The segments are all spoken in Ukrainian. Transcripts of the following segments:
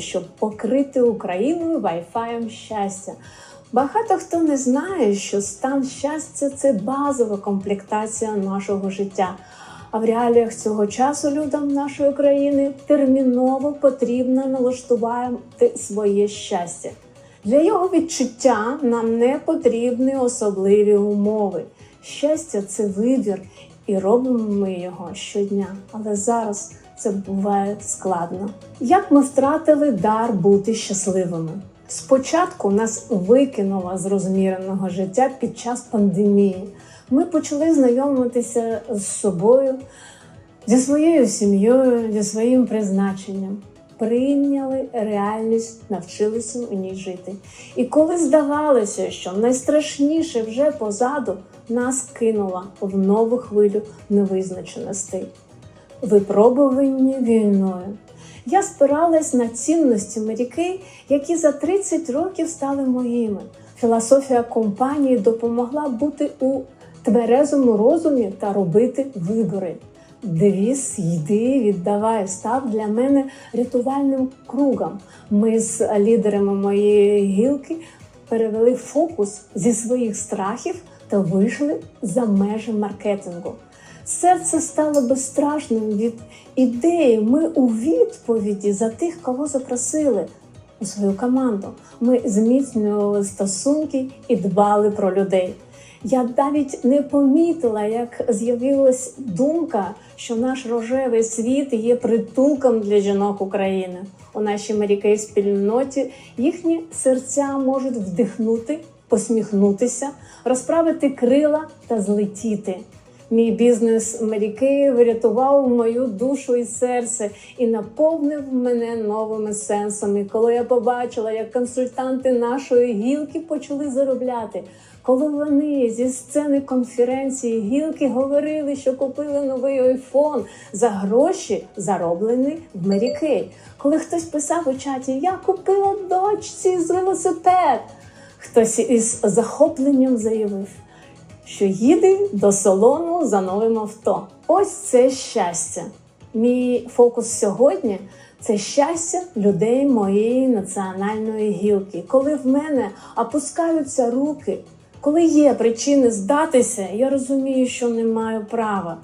щоб покрити Україну Wi-Fi щастя. Багато хто не знає, що стан щастя це базова комплектація нашого життя. А в реаліях цього часу людям нашої країни терміново потрібно налаштувати своє щастя. Для його відчуття нам не потрібні особливі умови. Щастя це вибір, і робимо ми його щодня. Але зараз це буває складно. Як ми втратили дар бути щасливими? Спочатку нас викинуло з розміреного життя під час пандемії. Ми почали знайомитися з собою, зі своєю сім'єю, зі своїм призначенням. Прийняли реальність, навчилися у ній жити. І коли здавалося, що найстрашніше вже позаду, нас кинула в нову хвилю невизначеностей, випробувані війною. Я спиралась на цінності Марікей, які за 30 років стали моїми. Філософія компанії допомогла бути у тверезому розумі та робити вибори. Девіз йди, віддавай став для мене рятувальним кругом. Ми з лідерами моєї гілки перевели фокус зі своїх страхів та вийшли за межі маркетингу. Серце стало безстрашним від ідеї. Ми у відповіді за тих, кого запросили у свою команду. Ми зміцнювали стосунки і дбали про людей. Я навіть не помітила, як з'явилась думка, що наш рожевий світ є притулком для жінок України. У нашій марікей спільноті їхні серця можуть вдихнути, посміхнутися, розправити крила та злетіти. Мій бізнес Марікеї врятував мою душу і серце і наповнив мене новими сенсами. Коли я побачила, як консультанти нашої гілки почали заробляти, коли вони зі сцени конференції гілки говорили, що купили новий айфон за гроші, зароблені в Марікей. Коли хтось писав у чаті Я купила дочці з велосипед, хтось із захопленням заявив що їде до салону за новим авто. Ось це щастя. Мій фокус сьогодні це щастя людей моєї національної гілки. Коли в мене опускаються руки, коли є причини здатися, я розумію, що не маю права.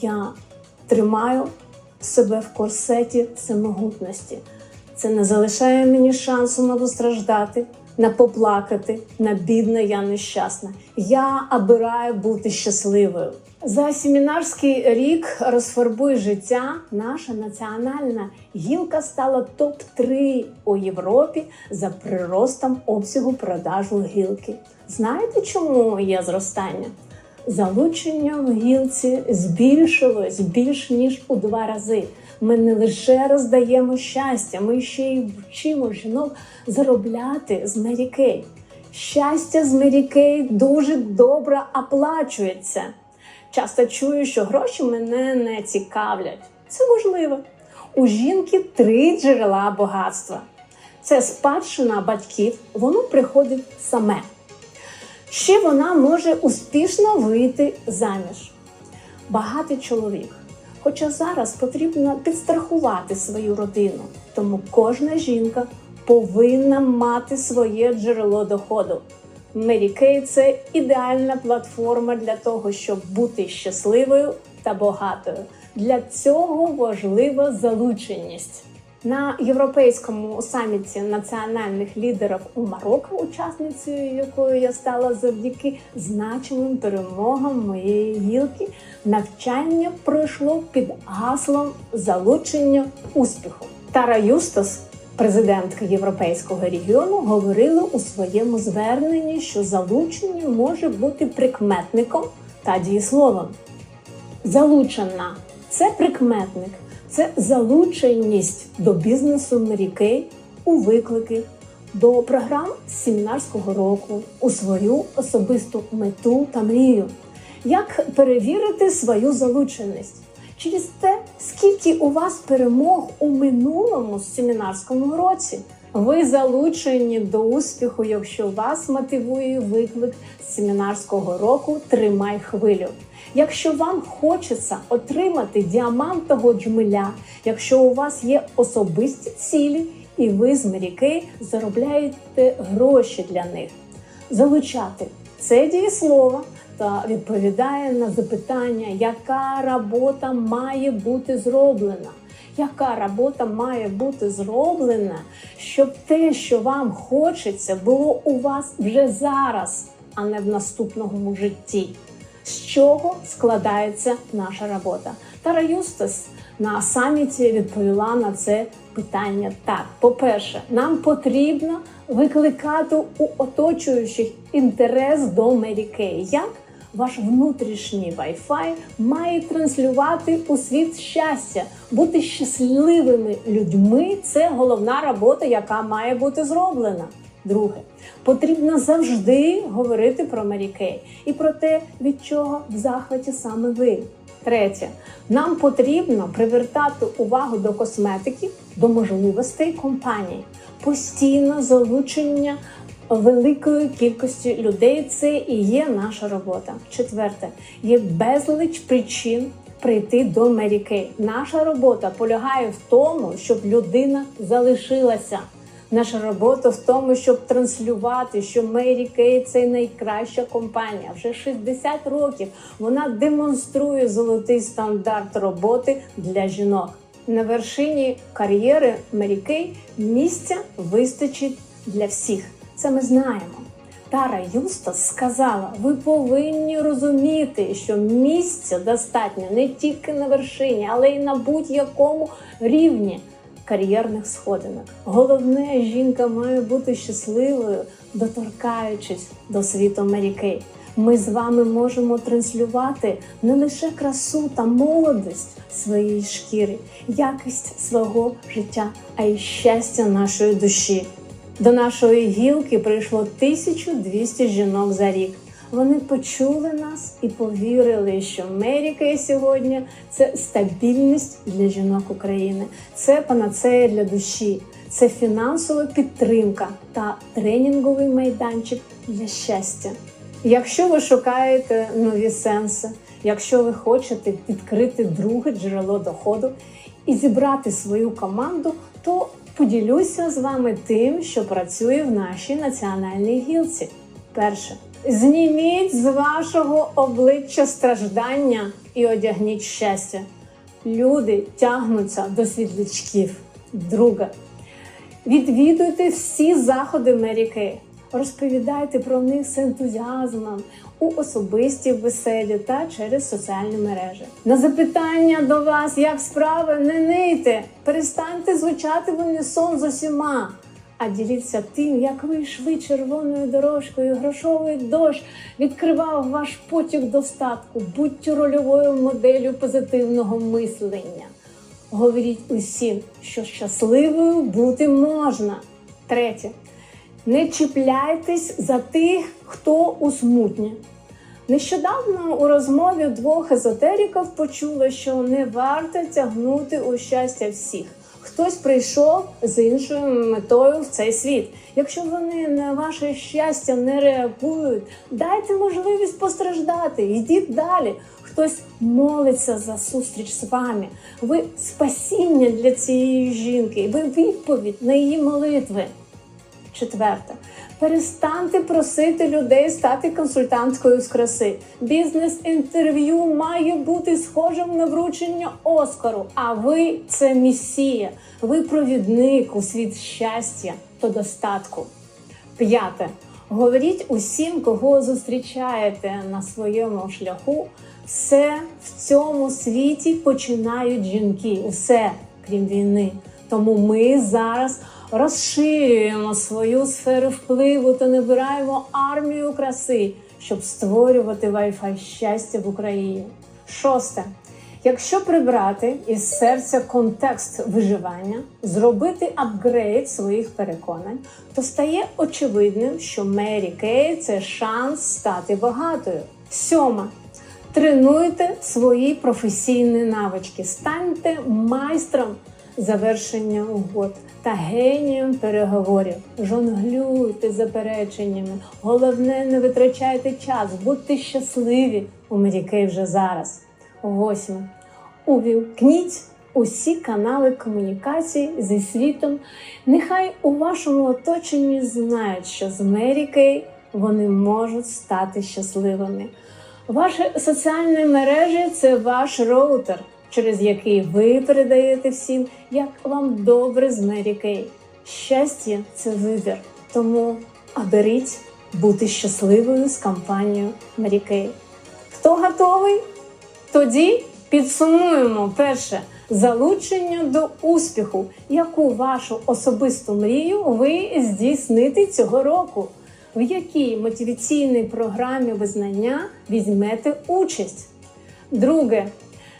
Я тримаю себе в корсеті самогутності. Це не залишає мені шансу на постраждати, на поплакати, на бідна я нещасна. Я обираю бути щасливою. За семінарський рік розфарбуй життя. Наша національна гілка стала топ-3 у Європі за приростом обсягу продажу гілки. Знаєте, чому є зростання? Залучення в гілці збільшилось більш ніж у два рази. Ми не лише роздаємо щастя, ми ще й вчимо жінок заробляти з Мерікей. Щастя з Мерікей дуже добре оплачується. Часто чую, що гроші мене не цікавлять. Це можливо. У жінки три джерела багатства. Це спадщина батьків, воно приходить саме. Ще вона може успішно вийти заміж. Багатий чоловік. Хоча зараз потрібно підстрахувати свою родину, тому кожна жінка повинна мати своє джерело доходу. Мерікей це ідеальна платформа для того, щоб бути щасливою та багатою. Для цього важлива залученість. На європейському саміті національних лідерів у Марокко, учасницею якої я стала завдяки значимим перемогам моєї гілки, навчання пройшло під гаслом залучення успіху. Тара Юстас, президентка європейського регіону, говорила у своєму зверненні, що залучення може бути прикметником та дієсловом. Залучена це прикметник це залученість до бізнесу Мрікей у виклики, до програм семінарського року, у свою особисту мету та мрію. Як перевірити свою залученість? Через те, скільки у вас перемог у минулому семінарському році. Ви залучені до успіху, якщо вас мотивує виклик семінарського року Тримай хвилю. Якщо вам хочеться отримати діамантового джмеля, якщо у вас є особисті цілі і ви з Мері заробляєте гроші для них. Залучати це дієслово та відповідає на запитання, яка робота має бути зроблена. Яка робота має бути зроблена, щоб те, що вам хочеться, було у вас вже зараз, а не в наступному житті? З чого складається наша робота? Тара Юстас на саміті відповіла на це питання так: по-перше, нам потрібно викликати у оточуючих інтерес до Мері. Як ваш внутрішній Wi-Fi має транслювати у світ щастя, бути щасливими людьми це головна робота, яка має бути зроблена. Друге, потрібно завжди говорити про Мері Кей і про те, від чого в захваті саме ви. Третє, нам потрібно привертати увагу до косметики, до можливостей компанії, постійно залучення великої кількості людей. Це і є наша робота. Четверте, є безліч причин. Прийти до Мері Кей. Наша робота полягає в тому, щоб людина залишилася. Наша робота в тому, щоб транслювати, що Мері Кей це найкраща компанія. Вже 60 років вона демонструє золотий стандарт роботи для жінок. На вершині кар'єри Мері Кей місця вистачить для всіх. Це ми знаємо. Тара Юстас сказала: ви повинні розуміти, що місця достатньо не тільки на вершині, але й на будь-якому рівні кар'єрних сходинок. Головне, жінка має бути щасливою, доторкаючись до світу Мері Кей. Ми з вами можемо транслювати не лише красу та молодість своєї шкіри, якість свого життя, а й щастя нашої душі. До нашої гілки прийшло 1200 жінок за рік. Вони почули нас і повірили, що Америка сьогодні це стабільність для жінок України, це панацея для душі, це фінансова підтримка та тренінговий майданчик для щастя. Якщо ви шукаєте нові сенси, якщо ви хочете відкрити друге джерело доходу і зібрати свою команду, то поділюся з вами тим, що працює в нашій національній гілці. Перше. Зніміть з вашого обличчя страждання і одягніть щастя. Люди тягнуться до світлячків. Друге. Відвідуйте всі заходи Меріки. Розповідайте про них з ентузіазмом у особистій веселі та через соціальні мережі. На запитання до вас, як справи, не нийте, перестаньте звучати в унісон з усіма. А діліться тим, як ви йшли червоною дорожкою, грошовий дощ відкривав ваш потік достатку, будьте рольовою моделлю позитивного мислення. Говоріть усім, що щасливою бути можна. Третє. Не чіпляйтесь за тих, хто у смутні. Нещодавно у розмові двох езотериків почула, що не варто тягнути у щастя всіх. Хтось прийшов з іншою метою в цей світ. Якщо вони на ваше щастя не реагують, дайте можливість постраждати, йдіть далі. Хтось молиться за зустріч з вами. Ви спасіння для цієї жінки, ви відповідь на її молитви. Четверте, перестаньте просити людей стати консультанткою з краси. Бізнес-інтерв'ю має бути схожим на вручення Оскару. А ви це місія. Ви провідник у світ щастя та достатку. П'яте. Говоріть усім, кого зустрічаєте на своєму шляху. Все в цьому світі починають жінки. Усе крім війни. Тому ми зараз розширюємо свою сферу впливу та набираємо армію краси, щоб створювати Wi-Fi щастя в Україні. Шосте. Якщо прибрати із серця контекст виживання, зробити апгрейд своїх переконань, то стає очевидним, що Мері Кей це шанс стати багатою. Сьома. Тренуйте свої професійні навички, станьте майстром завершення угод та генієм переговорів. Жонглюйте запереченнями. Головне, не витрачайте час, будьте щасливі у Мері Кей вже зараз. Восьме. Увімкніть усі канали комунікації зі світом. Нехай у вашому оточенні знають, що з Мері Кей вони можуть стати щасливими. Ваші соціальні мережі це ваш роутер, через який ви передаєте всім, як вам добре з Мері Кей. Щастя це вибір. Тому оберіть бути щасливою з компанією Мері Кей. Хто готовий? Тоді підсумуємо перше залучення до успіху, яку вашу особисту мрію ви здійсните цього року, в якій мотиваційній програмі визнання візьмете участь. Друге,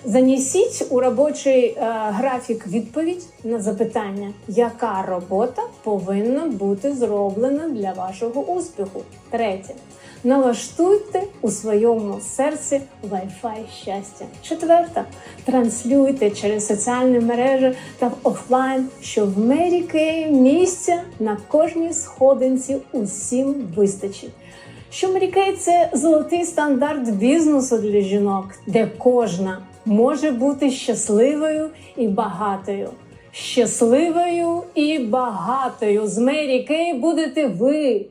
занесіть у робочий е, графік відповідь на запитання, яка робота повинна бути зроблена для вашого успіху. Третє. Налаштуйте у своєму серці Wi-Fi щастя. Четверта. Транслюйте через соціальні мережі та в офлайн, що в Мері Кей місця на кожній сходинці усім вистачить. Що Мері Кей – це золотий стандарт бізнесу для жінок, де кожна може бути щасливою і багатою. Щасливою і багатою з Мері Кей будете ви.